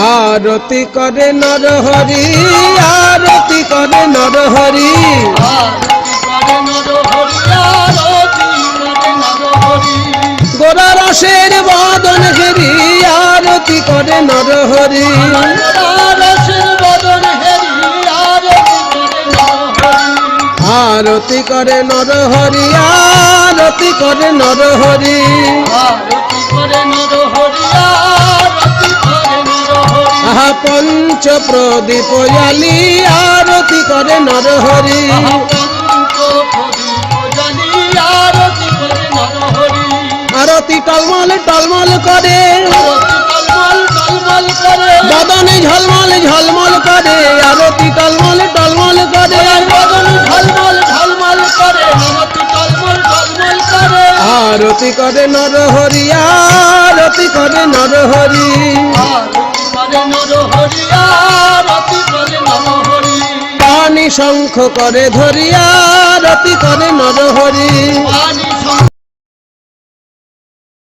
আরতি করে নরহরি আরতি করে নরহরি গোরা রসের বদন ঘেরি, আরতি করে নরহরি হেরি। আরতি করে নরহরি আরতি করে নরহরি পঞ্চ প্রদীপ জালি, আরতি করে নরহরি। আরতি টলমল টলমল করে। বদনে ঝলমল ঝলমল করে। আরতি টলমল টলমল করে। আরতি করে নরহরি, আরতি করে নরহরি। পানি শঙ্খ করে ধরিয়া রতি করে নরহরি